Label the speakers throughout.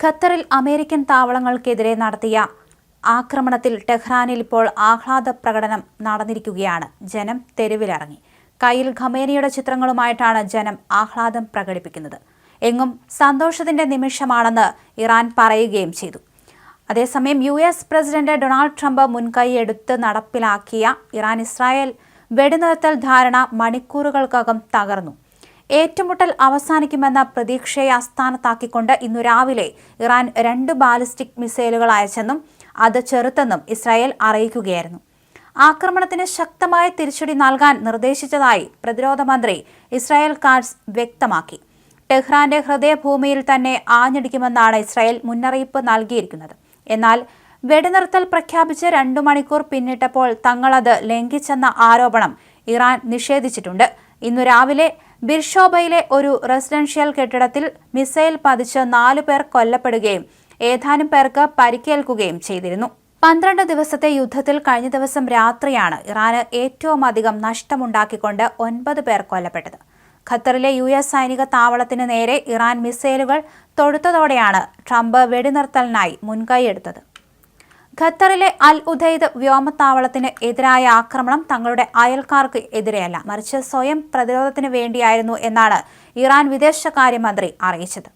Speaker 1: ഖത്തറിൽ അമേരിക്കൻ താവളങ്ങൾക്കെതിരെ നടത്തിയ ആക്രമണത്തിൽ ടെഹ്റാനിൽ ഇപ്പോൾ ആഹ്ലാദ പ്രകടനം നടന്നിരിക്കുകയാണ്. ജനം തെരുവിലിറങ്ങി. കയ്യിൽ ഖമേനിയുടെ ചിത്രങ്ങളുമായിട്ടാണ് ജനം ആഹ്ലാദം പ്രകടിപ്പിക്കുന്നത്. എങ്ങും സന്തോഷത്തിന്റെ നിമിഷമാണെന്ന് ഇറാൻ പറയുകയും ചെയ്തു. അതേസമയം U S president Donald Trump മുൻകൈയെടുത്ത് നടപ്പിലാക്കിയ ഇറാൻ ഇസ്രായേൽ വെടിനിർത്തൽ ധാരണ മണിക്കൂറുകൾക്കകം തകർന്നു. ഏറ്റുമുട്ടൽ അവസാനിക്കുമെന്ന പ്രതീക്ഷയെ അസ്ഥാനത്താക്കിക്കൊണ്ട് ഇന്നു രാവിലെ ഇറാൻ രണ്ട് ബാലിസ്റ്റിക് മിസൈലുകൾ അയച്ചെന്നും അത് ചെറുത്തെന്നും ഇസ്രായേൽ അറിയിക്കുകയായിരുന്നു. ആക്രമണത്തിന് ശക്തമായ തിരിച്ചടി നൽകാൻ നിർദ്ദേശിച്ചതായി പ്രതിരോധ മന്ത്രി ഇസ്രായേൽ കാർഡ്സ് വ്യക്തമാക്കി. ടെഹ്റാന്റെ ഹൃദയഭൂമിയിൽ തന്നെ ആഞ്ഞടിക്കുമെന്നാണ് ഇസ്രായേൽ മുന്നറിയിപ്പ് നൽകിയിരിക്കുന്നത്. എന്നാൽ വെടിനിർത്തൽ പ്രഖ്യാപിച്ച് രണ്ടു മണിക്കൂർ പിന്നിട്ടപ്പോൾ തങ്ങളത് ലംഘിച്ചെന്ന ആരോപണം ഇറാൻ നിഷേധിച്ചിട്ടുണ്ട്. ഇന്നു രാവിലെ ബിർഷോബയിലെ ഒരു റെസിഡൻഷ്യൽ കെട്ടിടത്തിൽ മിസൈൽ പതിച്ച് നാലു പേർ കൊല്ലപ്പെടുകയും ഏതാനും പേർക്ക് പരിക്കേൽക്കുകയും ചെയ്തിരുന്നു. പന്ത്രണ്ട് ദിവസത്തെ യുദ്ധത്തിൽ കഴിഞ്ഞ ദിവസം രാത്രിയാണ് ഇറാന് ഏറ്റവും അധികം നഷ്ടമുണ്ടാക്കിക്കൊണ്ട് ഒൻപത് പേർ കൊല്ലപ്പെട്ടത്. ഖത്തറിലെ യു എസ് സൈനിക താവളത്തിന് നേരെ ഇറാൻ മിസൈലുകൾ തൊടുത്തതോടെയാണ് ട്രംപ് വെടിനിർത്തലിനായി മുൻകൈയെടുത്തത്. ഖത്തറിലെ അൽ ഉദൈദ് വ്യോമത്താവളത്തിന് എതിരായ ആക്രമണം തങ്ങളുടെ അയൽക്കാർക്ക് എതിരെയല്ല മറിച്ച് സ്വയം പ്രതിരോധത്തിന് വേണ്ടിയായിരുന്നു എന്നാണ് ഇറാൻ വിദേശകാര്യമന്ത്രി അറിയിച്ചത്.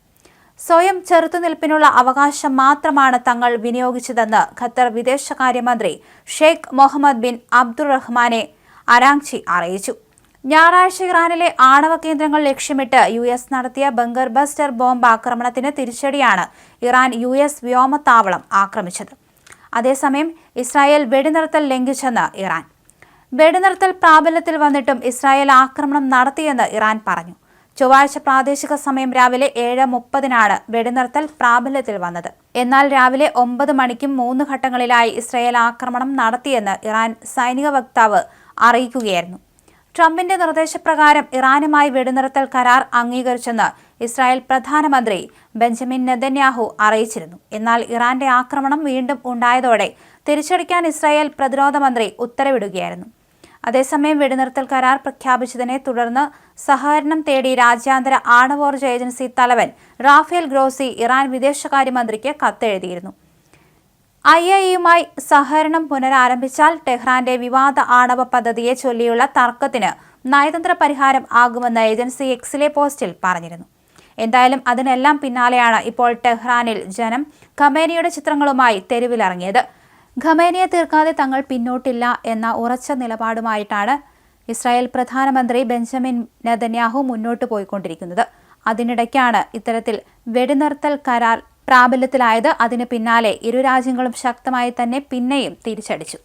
Speaker 1: സ്വയം ചെറുത്തുനിൽപ്പിനുള്ള അവകാശം മാത്രമാണ് തങ്ങൾ വിനിയോഗിച്ചതെന്ന് ഖത്തർ വിദേശകാര്യമന്ത്രി ഷെയ്ഖ് മുഹമ്മദ് ബിൻ അബ്ദുറഹ്മാനെ അരാങ്ചി അറിയിച്ചു. ഞായറാഴ്ച ഇറാനിലെ ആണവ കേന്ദ്രങ്ങൾ ലക്ഷ്യമിട്ട് യു എസ് നടത്തിയ ബങ്കർ ബസ്റ്റർ ബോംബ് ആക്രമണത്തിന് തിരിച്ചടിയാണ് ഇറാൻ യു എസ് വ്യോമത്താവളം ആക്രമിച്ചത്. അതേസമയം ഇസ്രായേൽ വെടിനിർത്തൽ ലംഘിച്ചെന്ന് ഇറാൻ. വെടിനിർത്തൽ പ്രാബല്യത്തിൽ വന്നിട്ടും ഇസ്രായേൽ ആക്രമണം നടത്തിയെന്ന് ഇറാൻ പറഞ്ഞു. ചൊവ്വാഴ്ച പ്രാദേശിക സമയം രാവിലെ ഏഴ് മുപ്പതിനാണ് വെടിനിർത്തൽ പ്രാബല്യത്തിൽ വന്നത്. എന്നാൽ രാവിലെ ഒമ്പത് മണിക്കും മൂന്ന് ഘട്ടങ്ങളിലായി ഇസ്രായേൽ ആക്രമണം നടത്തിയെന്ന് ഇറാൻ സൈനിക വക്താവ് അറിയിക്കുകയായിരുന്നു. ട്രംപിന്റെ നിർദ്ദേശപ്രകാരം ഇറാനുമായി വെടിനിർത്തൽ കരാർ അംഗീകരിച്ചെന്ന് ഇസ്രായേൽ പ്രധാനമന്ത്രി ബെഞ്ചമിൻ നെതന്യാഹു അറിയിച്ചിരുന്നു. എന്നാൽ ഇറാന്റെ ആക്രമണം വീണ്ടും ഉണ്ടായതോടെ തിരിച്ചടിക്കാൻ ഇസ്രായേൽ പ്രതിരോധ മന്ത്രി ഉത്തരവിടുകയായിരുന്നു. അതേസമയം വെടിനിർത്തൽ കരാർ പ്രഖ്യാപിച്ചതിനെ തുടർന്ന് സഹകരണം തേടി രാജ്യാന്തര ആണവോർജ ഏജൻസി തലവൻ റാഫേൽ ഗ്രോസി ഇറാൻ വിദേശകാര്യമന്ത്രിക്ക് കത്തെഴുതിയിരുന്നു. ഐ എയുമായി സഹകരണം പുനരാരംഭിച്ചാൽ ടെഹ്റാന്റെ വിവാദ ആണവ പദ്ധതിയെ ചൊല്ലിയുള്ള തർക്കത്തിന് നയതന്ത്ര പരിഹാരം ആകുമെന്ന് ഏജൻസി എക്സിലെ പോസ്റ്റിൽ പറഞ്ഞിരുന്നു. എന്തായാലും അതിനെല്ലാം പിന്നാലെയാണ് ഇപ്പോൾ ടെഹ്റാനിൽ ജനം ഖമേനിയുടെ ചിത്രങ്ങളുമായി തെരുവിലിറങ്ങിയത്. ഖമേനിയെ തീർക്കാതെ തങ്ങൾ പിന്നോട്ടില്ല എന്ന ഉറച്ച നിലപാടുമായിട്ടാണ് ഇസ്രായേൽ പ്രധാനമന്ത്രി ബെഞ്ചമിൻ നെതന്യാഹു മുന്നോട്ട് പോയിക്കൊണ്ടിരിക്കുന്നത്. അതിനിടയ്ക്കാണ് ഇത്തരത്തിൽ വെടിനിർത്തൽ കരാർ പ്രാബല്യത്തിലായത് അതിന് പിന്നാലെ ഇരു രാജ്യങ്ങളും ശക്തമായി തന്നെ പിന്നെയും തിരിച്ചടിച്ചു.